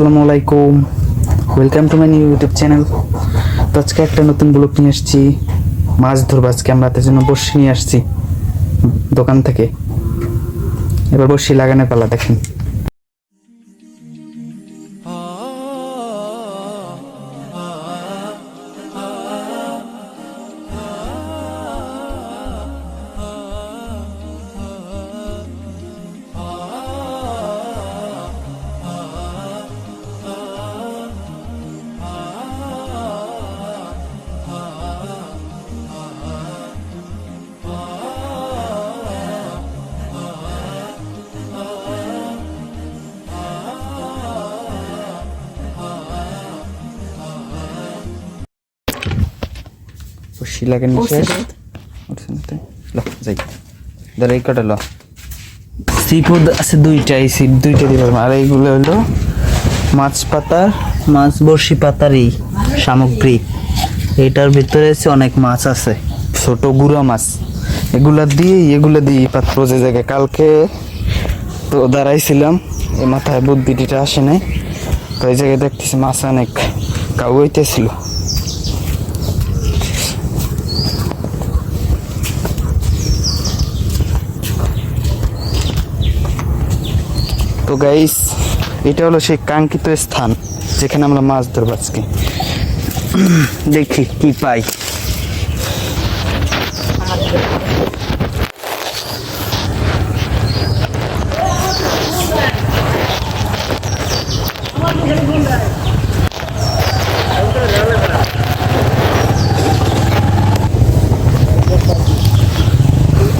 আসসালামু আলাইকুম। Welcome to my new YouTube channel তো আজকে একটা নতুন ব্লগ নিয়ে আসছি। মাছ ধরবো আজকে, আমরা তার জন্য বসি নিয়ে আসছি দোকান থেকে। এবার বসি লাগানোর পালা দেখেন। বসি লাগানো শেষ? উঠছে না তাই? ল, যাই। ধর এই কটা ল। সিফুড আছে দুইটা এই সিপ দুইটা পারব আর এইগুলো হলো মাছ পাতার মাছ বড়শি পাতারই সামগ্রী। এটার ভিতরে অনেক মাছ আছে। ছোট গুঁড়া মাছ। এগুলা দিয়ে এগুলা দিয়ে পাত্র যে জায়গায় কালকে তো দাঁড়াইছিলাম এই মাথায় বুদ্ধিটিটা আসে নাই। তো এই জায়গায় দেখতেছি মাছ অনেক কাউ হইতেছিল। তো গাইস এটা হলো সেই কাঙ্ক্ষিত স্থান যেখানে আমরা মাছ ধরবো আজকে। দেখি কি পাই।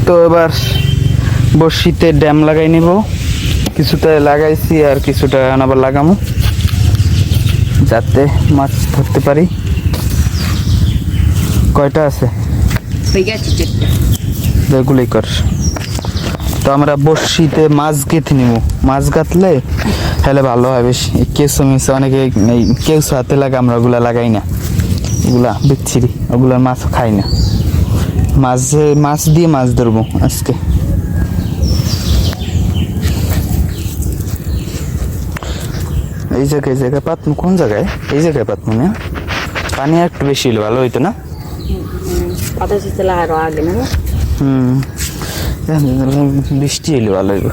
তো এবার বড়শিতে ড্যাম লাগাই নিব। কিছুটা লাগাইছি আর কিছুটা আবার লাগামো। যাতে মাছ ধরতে পারি। কয়টা আছে? কর তো আমরা বড়শিতে মাছ গেঁথে নিব মাছ গাঁথলে তাহলে ভালো হয় বেশি। কেঁচো মেসো অনেকে এই কেঁচো হাতে লাগে, আমরা ওগুলা লাগাই না। ওগুলা বিচ্ছিরি ওগুলা মাছ খাই না। মাছ মাছ দিয়ে মাছ ধরবো আজকে। এই জায়গায় এই জায়গায় পাতমু কোন জায়গায়? এই জায়গায় পাতমু না পানি একটু বেশি হলে ভালো হইতো না? হুম। বৃষ্টি এলে ভালো হইব।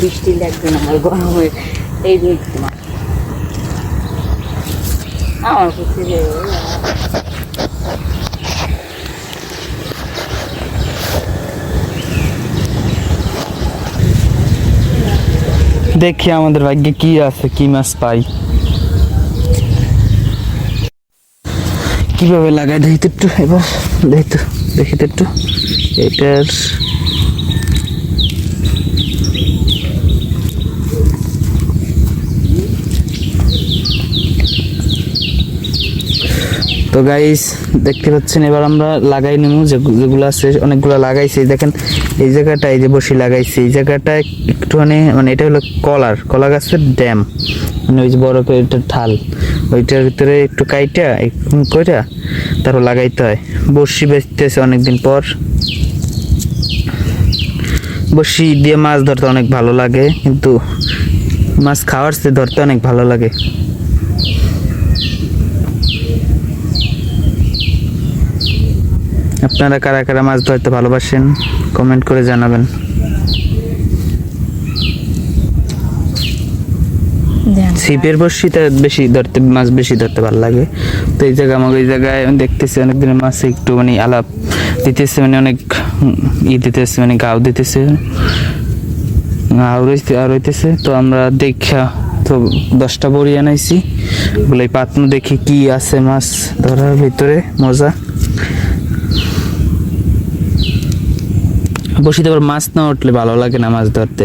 বৃষ্টি লাগবে না গরম হয়ে এই আমার পুকুরে দেখি আমাদের ভাগ্যে কি আছে, কি মাছ পাই। কীভাবে লাগাই দেখি একটু, এবার দেখি তো দেখি তো একটু। এটার তো গাইস দেখতে পাচ্ছেন, এবার আমরা লাগাই নেব যেগুলো আছে, অনেকগুলো লাগাইছি। দেখেন এই জায়গাটা এই যে বসে লাগাইছি, এই জায়গাটা একটুখানি মানে এটা হলো কলার, কলা গাছের ড্যাম। মানে ওই যে বড় করে একটা ঢাল, ওইটার ভিতরে একটু কাইটা কইটা তারপর লাগাইতে হয়। বসি বেচতেছে অনেকদিন পর। বসি দিয়ে মাছ ধরতে অনেক ভালো লাগে, কিন্তু মাছ খাওয়ার চেয়ে ধরতে অনেক ভালো লাগে। আপনারা কারা কারা মাছ ধরতে ভালোবাসেন কমেন্ট করে জানাবেন। ছিপের বড়শিতে বেশি ধরতে মাছ বেশি ধরতে ভালো লাগে। তো এই জায়গা আমাকে এই জায়গায় আমি দেখতেছি অনেক দিনের মাছ একটু মানে আলাপ দিতেছে মানে অনেক ই দিতেছে মানে গাও দিতেছে। আর হইতে- আর হইতেছে তো আমরা দেখা তো দশটা বড়ি আনাইছি। বলে পাতনু দেখি কি আছে মাছ ধরার ভিতরে মজা। বসিতে আবার মাছ না উঠলে ভালো লাগে না মাছ ধরতে।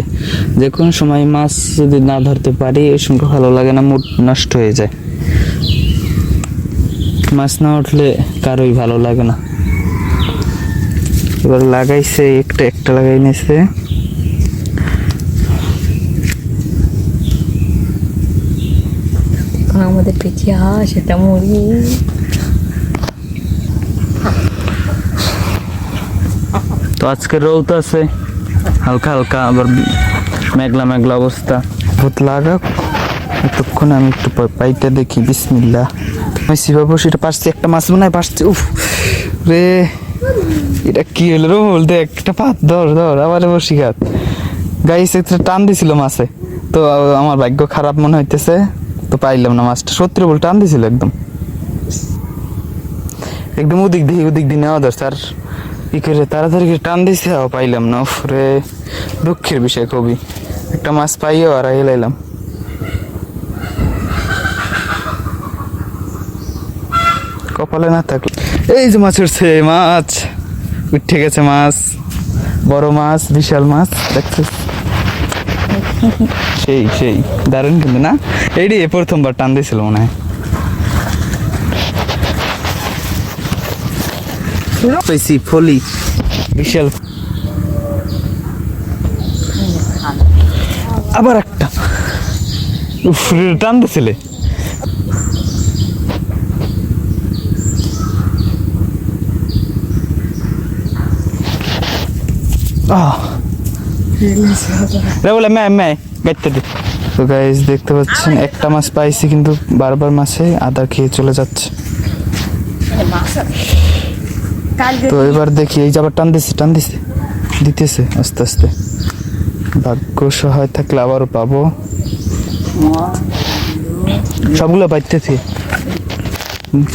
যে কোনো সময় মাছ যদি না ধরতে পারি এই সময় ভালো লাগে না, মুড নষ্ট হয়ে যায়। মাছ না উঠলে কারোই ভালো লাগে না। এবার লাগাইছে, একটা একটা লাগাই নিয়েছে আমাদের পেঁচিয়ে সেটা মরি আজকে রৌদ আছে, হালকা হালকা আবার মেঘলা মেঘলা অবস্থা। ভূত লাগাক, এতক্ষণ আমি একটু পাইটা দেখি বিসমিল্লা আমি শিবা বসিটা পারছি, একটা মাছ মনে হয় পারছি, উফ। রে, এটা কি হলো রে বলতে একটা পাত, ধর ধর, আবার বসি খাত গাইস, একটা টান দিছিল মাছে। তো, আমার ভাগ্য খারাপ মনে হইতেছে, তো পাইলাম না মাছটা। সত্যি বল, টান দিছিল একদম। একদম ওদিক দিয়ে ওদিক দিয়ে নেওয়া দরকার ই করে তাড়াতাড়ি টান দিছে পাইলাম না। উফ রে, দুঃখের বিষয় খুবই। একটা মাছ পাইও আর এলাইলাম কপালে না থাকলে এই যে মাছ উঠছে মাছ। উঠে গেছে মাছ। বড় মাছ, বিশাল মাছ দেখছিস সেই সেই। দারুণ কিন্তু না? এইটি প্রথমবার টান দিয়েছিল মনে হয়। পেয়েছি ফলি। বিশাল। আবার একটা। টান দিছিলে তো গাইস দেখতে পাচ্ছেন একটা মাছ পাইছি কিন্তু বারবার মাছে আদা খেয়ে চলে যাচ্ছে। তো এবার দেখি, এই যাবার টান দিছে টান দিছে, দিতেছে, আস্তে আস্তে। ভাগ্য সহায় থাকলে আবারও পাবো। সবগুলো পাইতেছে।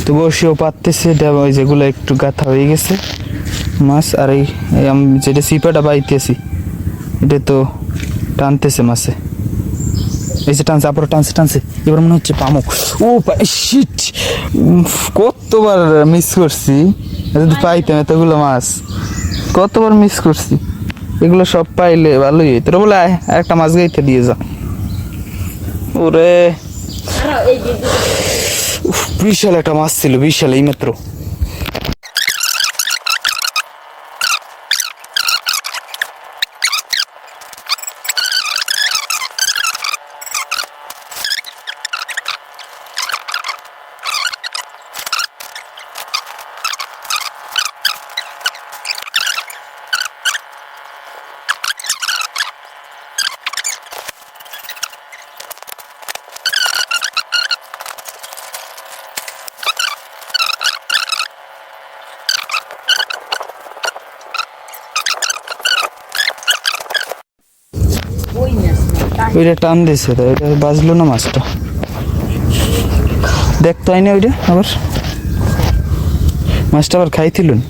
তো বসেও পাততেছে ওই যেগুলো একটু গাথা হয়ে গেছে। মাছ, আর এই আমি যেটা সিপাটা পাইতেছি, এটা তো টানতেছে মাছে। এই যে টানছে আবার টানছে টানছে। এবার মনে হচ্ছে পামুক। ও কতবার মিস করছি। যদি পাইতাম এতগুলো মাছ কতবার মিস করছি। এগুলো সব পাইলে ভালোই হইতো। রে বলে আয়, একটা মাছ গাইতে দিয়ে যা। ওরে। উফ, বিশাল একটা মাছ ছিল বিশাল এই মাত্র ওই মাছ না, কাল- ওইটা টান দিছে তো এটা বাজলো না মাছটা। দেখতো আইনে ওইটা আবার? মাছটা আবার খাইছিলুন?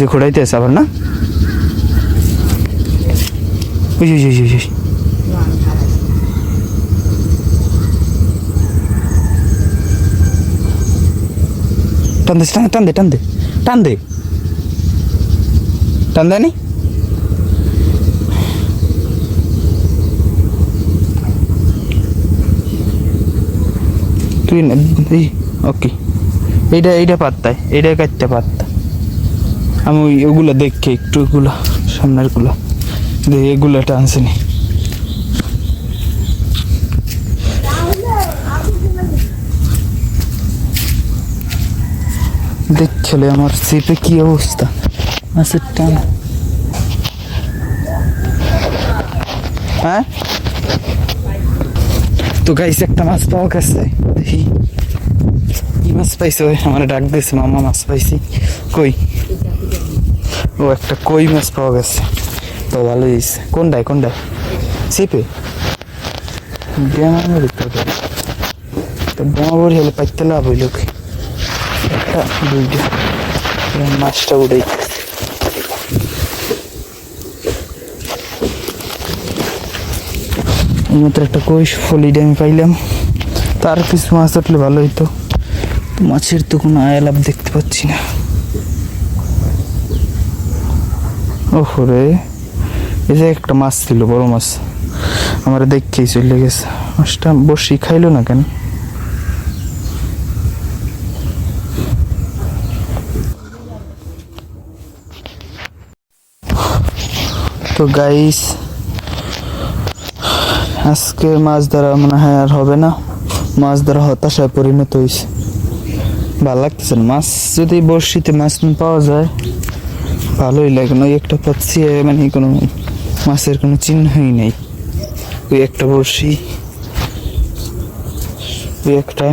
যে খোড়াইতে আছে আবার না? ওই যে, ওই যে, ওই যে, ওই যে। টান দে টান দে টান দে টান দে টান দেয়নি তুই না ওকে। এইটা এইটা পাত্তায়, এইটা কাটতে পাত্তা। আমি ওই, ওগুলো দেখে একটু ওগুলো সামনেরগুলো দেখি এগুলো টানছিনি দেখছিলে আমার সিপে কি অবস্থা? মাছের টান। হ্যাঁ? তো গাইস একটা মাছ পাওয়া গেছে। দেখি। কি মাছ পাইছে? আমার ডাক দিয়েছে, মামা মাছ পাইছি। কই? ও, একটা কই মাছ পাওয়া গেছে। তো ভালো হয়েছে কোনটায় কোনটায় সিপে ড্যামের তো ড্যামাবরি হলে পাইতে লাভ হইল কি? একটা দুইটা মাছটা উড়াই মাত্র একটা কই ফলিটা আমি পাইলাম। তার কিছু মাছ উঠলে ভালো হইতো। মাছের তো কোনো আয় লাভ দেখতে পাচ্ছি না। ওহো রে এই যে একটা মাছ ছিল, বড় মাছ। আমার দেখেই চলে গেছে। মাছটা বসি খাইলো না কেন? তো গাইস আজকে মাছ ধরা মনে হয় আর হবে না। মাছ ধরা হতাশায় পরিণত হয়েছে। ভালো লাগতেছে না। মাছ যদি বড়শিতে মাছ পাওয়া যায়, ভালোই লাগে না। ওই একটা পাচ্ছি মানে কোনো মাছের কোনো চিহ্নই নেই। ওই একটা বড়শি, ওই একটা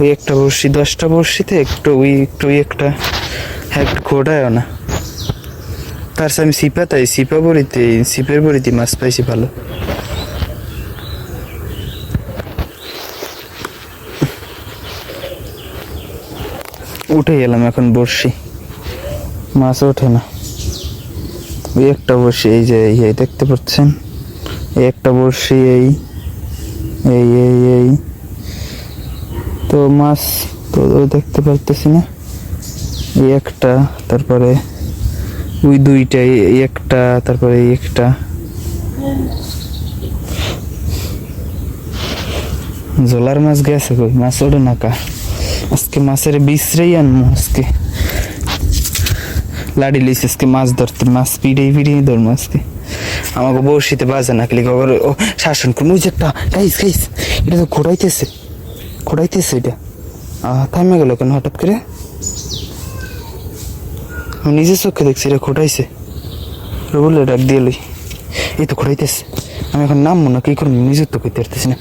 ওই একটা বড়শি, দশটা বড়শিতে একটু ওই একটু ওই একটা এক ঘোড়ায়ও না। তার সাথে আমি সিপা, তাই সিপা বড়িতে, সিপের বড়িতে মাছ পাইছি ভালো। উঠে গেলাম এখন বড়শি। মাছ ওঠে না। ওই একটা বড়শি, এই যে এই দেখতে পাচ্ছেন? এই একটা বড়শি, এই এই এই এই। তো মাছ তো দেখতে পারতেছি না। এই একটা, তারপরে ওই দুইটা একটা, তারপরে একটা। জোলার মাছ গেছে কই? মাছ ওঠে না কা? আজকে মাছের বিশ্রেই আনব আজকে। লাড়ি লইছে আজকে মাছ ধরতে, মাছ পিড়ে পিড়ে ধরবো আজকে। আমাকে বড়শিতে বাজে না, খালি খবর ও শাসন করুন ওই যে একটা, গাইস গাইস, এটা তো ঘোরাইতেছে ঘোরাইতেছে এটা। থামে গেল কেন হঠাৎ করে? আমি নিজের চোখে দেখছি, এটা ঘোটাইছে রবুলে ডাক দিয়ে লই। এই তো ঘোরাইতেছে আমি এখন নামবো না, কি করব? নিজের তো করতে পারতেছি না।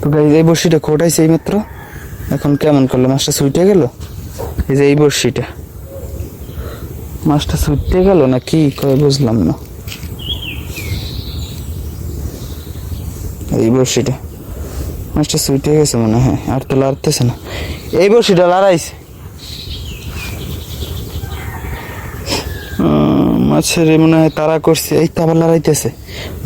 তো গাইজ, এই বড়শিটা খোটাইছে এই মাত্র এখন কেমন করল? মাছটা সুইটে গেল? এই যে এই বড়শিটা। মাছটা ছুটতে গেল না কি কয় বুঝলাম না। এই বড়শিটা। মাছটা ছুটে গেছে মনে হয়, আর তো লড়তেছে না। এই বড়শিটা লড়াইছে। মাছের মনে হয় তারা করছে। এই আবার লড়াইতেছে।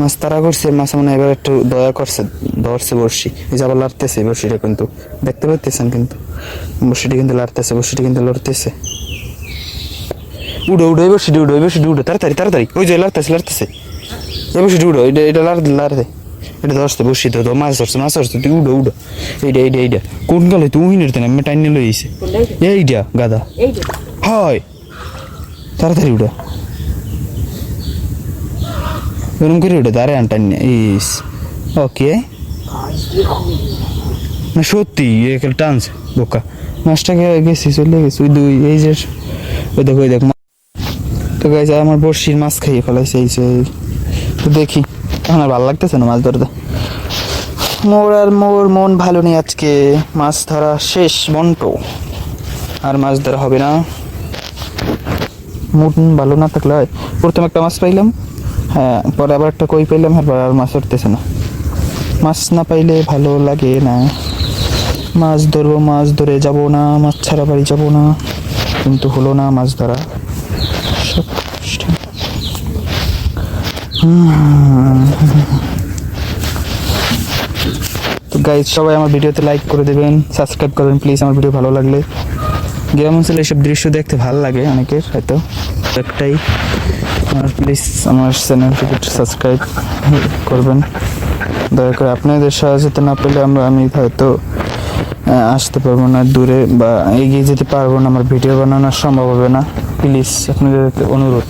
মাছ তারা করছে মাছ মনে হয় এবার একটু দয়া করছে ধরছে বড়শি। এই যে আবার লড়তেছে বড়শিটা কিন্তু। দেখতে পাচ্ছেন কিন্তু। বড়শিটা কিন্তু লড়তেছে বড়শিটা কিন্তু লড়তেছে। উড়ো উড়ো এবার সিডি উড়ো এবার সিডি উড়ো। তাড়াতাড়ি তাড়াতাড়ি। ওই যে লাড়তেছে লাড়তেছে। এবার সিডি উড়ো এটা এটা লাড় লাড়তে এটা ধরছে বসি তো মাছ ধরছে মাছ ধরছে। তুই উড়ো উড়ো। এইটা এইটা এইটা কোন গেলে তুই উইনের তেন আমি টাইনে লইছে এইটা গাদা। হয়। তাড়াতাড়ি উড়ো এরকম করে উঠে তারে আনটান ইস, ওকে। না, সত্যি এখানে টানছে, বোকা। মাছটা গে- গেছি, চলে গেছি, ওই দুই, এই যে, ওই দেখ ওই দেখ তো গাইছে আমার বড়শির মাছ খাইয়ে ফেলাইছে, এই যে তো দেখি এখন আর ভালো লাগতেছে না মাছ ধরতে? মোর আর মোর মন ভালো নেই আজকে। মাছ ধরা শেষ মন্টো আর মাছ ধরা হবে না। মন ভালো না থাকলে হয়। প্রথমে একটা মাছ পাইলাম হ্যাঁ পরে আবার একটা কই পাইলাম, এরপর আর মাছ ধরতেছে না। মাছ না পাইলে ভালো লাগে না। মাছ ধরবো, মাছ ধরে যাব না, মাছ ছাড়া বাড়ি যাব না। কিন্তু হলো না মাছ ধরা। তো গাইজ সবাই আমার ভিডিওতে লাইক করে দেবেন সাবস্ক্রাইব করবেন প্লিজ আমার ভিডিও ভালো লাগলে। গ্রাম অঞ্চলে এইসব দৃশ্য দেখতে ভালো লাগে অনেকের, হয়তো। একটাই। আর প্লিজ আমার চ্যানেলটিকে একটু সাবস্ক্রাইব করবেন। দয়া করে আপনাদের সহযোগিতা না পেলে আমরা, আমি হয়তো আসতে পারব না দূরে বা এগিয়ে যেতে পারব না, আমার ভিডিও বানানো সম্ভব হবে না। প্লিজ আপনাদের অনুরোধ।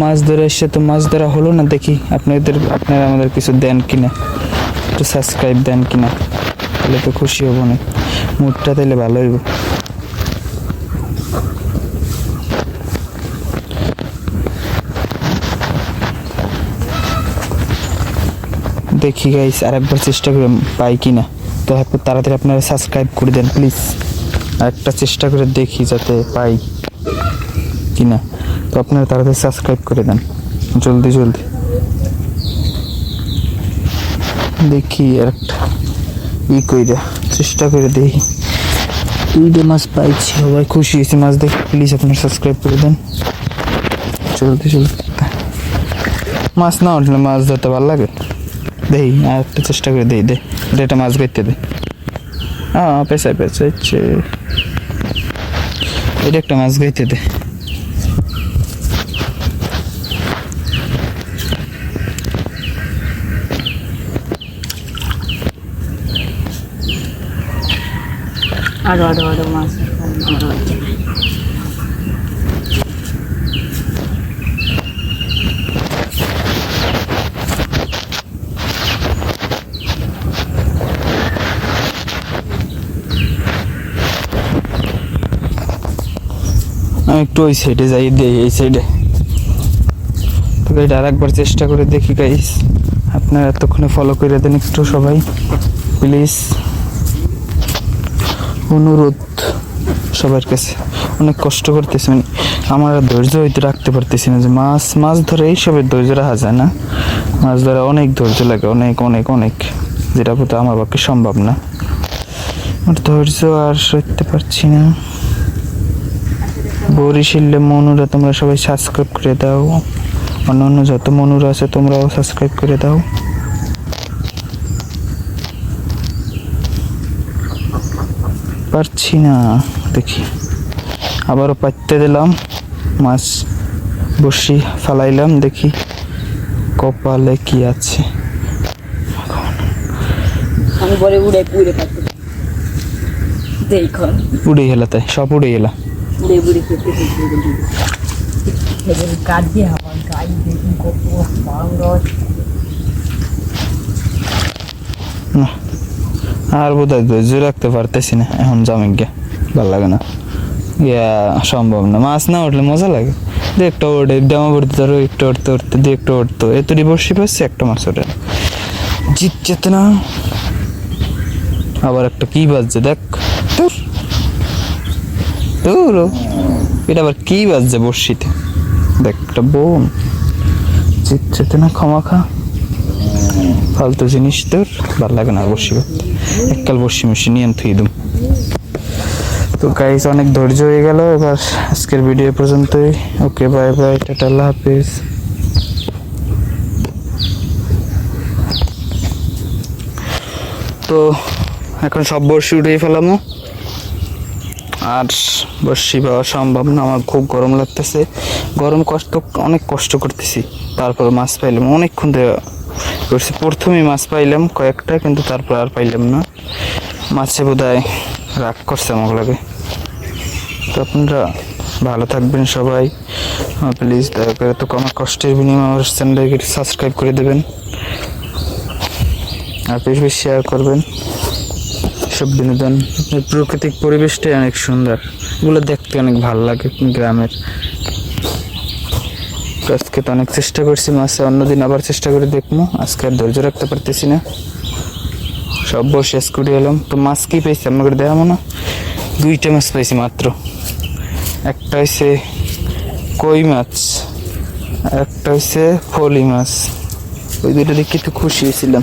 মাছ ধরে এসে তো মাছ ধরা হলো না, দেখি আপনাদের, আপনারা আমাদের কিছু দেন কিনা। একটু সাবস্ক্রাইব দেন কিনা, তাহলে তো খুশি হব না। মুডটা তাহলে ভালো হইব। দেখি গাইস আর একবার চেষ্টা করে পাই কি না তো একটু তাড়াতাড়ি আপনারা সাবস্ক্রাইব করে দেন প্লিজ আরেকটা চেষ্টা করে দেখি যাতে পাই কি না তো আপনারা তাড়াতাড়ি সাবস্ক্রাইব করে দেন, জলদি জলদি। দেখি আর একটা ই কইরা, চেষ্টা করে দেখি। দুইটা মাছ পাইছি, সবাই খুশি হয়েছে মাছ দেখে প্লিজ আপনারা সাবস্ক্রাইব করে দেন। জলদি জলদি। মাছ না উঠলে মাছ ধরতে ভালো লাগে। দেই, আর একটা চেষ্টা করে দেই, দে। এটা মাছ বেরতে দে। হ্যাঁ পেঁচায় পেঁচাইছে এটা একটা মাছ গাইতে দে। আরও আরও আরও মাছ। আরও। একটু ওই সাইডে যাই, দিই, এই সাইডে তো এটা আরেকবার চেষ্টা করে দেখি গাইস আপনারা এতক্ষণে ফলো করে দেন একটু সবাই। প্লিজ অনুরোধ সবার কাছে। অনেক কষ্ট করতেছি মানে আমার ধৈর্য হয়তো রাখতে পারতেছি না যে মাছ মাছ ধরে এইসবের ধৈর্য রাখা যায় না। মাছ ধরা অনেক ধৈর্য লাগে, অনেক অনেক অনেক। যেটা বোধহয় আমার পক্ষে সম্ভব না। আমার ধৈর্য আর সইতে পারছি না। বরিশিল্লে মনুরা তোমরা সবাই সাবস্ক্রাইব করে দাও। অন্য অন্য যত মনুরা আছে তোমরাও সাবস্ক্রাইব করে দাও। পারছি না দেখি। আবারও পাইতে দিলাম। মাছ বসি ফালাইলাম দেখি কপালে কি আছে। উড়ে গেলা তাই সব উড়ে গেলা। খেতে আমার কত আর বোধ হয় ধৈর্য রাখতে পারতেছি না এখন জমে গিয়া ভালো লাগে না। ইয়া সম্ভব না মাছ না উঠলে মজা লাগে। দু একটা ওঠে ডামা পড়তে ধরো একটা উঠতে উঠতে দু একটা উঠতো এতটি বসি পাচ্ছি একটা মাছ ওঠে। জিত যেতে না। আবার একটা কি বাজছে দেখ। ধুর এটা আবার কি বাজছে বর্ষিতে? দেখ, একটা বোন। জিত যেতে না ক্ষমা খা ফালতু জিনিস তোর, ভালো লাগে না বসি এককাল বসি মসি নিয়ে আমি থুই তো গাইস অনেক ধৈর্য হয়ে গেল, এবার আজকের ভিডিও পর্যন্তই। ওকে বাই বাই টাটা, আল্লাহ হাফিজ। তো এখন সব বর্ষি উঠিয়ে ফেলামো। আর বর্ষি পাওয়া সম্ভব না, আমার খুব গরম লাগতেছে। গরম কষ্ট, অনেক কষ্ট করতেছি। তারপর মাছ পাইলাম, অনেকক্ষণ ধরে করছি। প্রথমেই মাছ পাইলাম কয়েকটা, কিন্তু তারপর আর পাইলাম না। মাছে বোধ হয় রাগ করছে আমার লাগে। তো আপনারা ভালো থাকবেন সবাই। প্লিজ দয়া করে তো আমার কষ্টের বিনিময়ে আমার চ্যানেলটাকে সাবস্ক্রাইব করে দেবেন। আর বেশি বেশি শেয়ার করবেন। সব বিনোদন। প্রাকৃতিক পরিবেশটাই অনেক সুন্দর। এগুলো দেখতে অনেক ভালো লাগে গ্রামের। আজকে তো অনেক চেষ্টা করছি মাছে, অন্যদিন আবার চেষ্টা করে দেখব। আজকে আর ধৈর্য রাখতে পারতেছি না। সব শেষ করে এলাম। তো মাছ কি পাইছি? আমরা করে দেখাবো না দুইটা মাছ পাইছি মাত্র। একটা হয়েছে কই মাছ একটা হয়েছে ফলি মাছ। ওই দুইটা দেখে একটু খুশি হয়েছিলাম।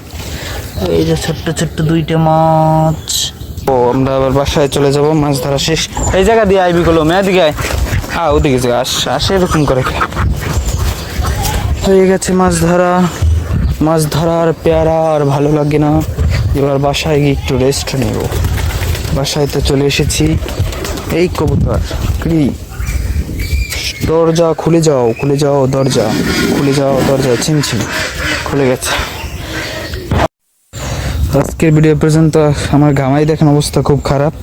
এই যে ছোট্ট ছোট্ট দুইটা মাছ। ও, আমরা আবার বাসায় চলে যাব, মাছ ধরা শেষ। এই জায়গা দিয়ে আইবি গুলো মেয়া দিকে আয়। হ্যাঁ ওদিকে যা, আস, আসে, এরকম করে। হয়ে গেছে মাছ ধরা। মাছ ধরার পেয়ারা আর ভালো লাগে না। এবার বাসায় গিয়ে একটু রেস্ট নেব। বাসায় তো চলে এসেছি। এই কবুতর, কি? দরজা খুলে যাও খুলে যাও, দরজা। খুলে যাও দরজা চিনচিন খুলে গেছে। আজকের ভিডিও পর্যন্ত আমার ঘামাই দেখেন অবস্থা খুব খারাপ।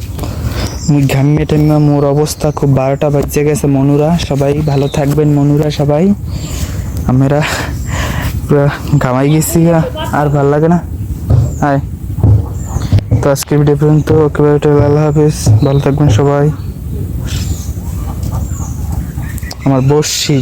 মুই ঘামিয়ে মোর অবস্থা খুব বারোটা বাজে গেছে মনুরা, সবাই ভালো থাকবেন মনুরা সবাই। আমরা ঘামাই গেছি আর ভালো লাগে না? হাই তো আজকের ভিডিও পর্যন্ত ওকে আল্লাহ হাফিজ, ভালো থাকবেন সবাই। আমার বসছি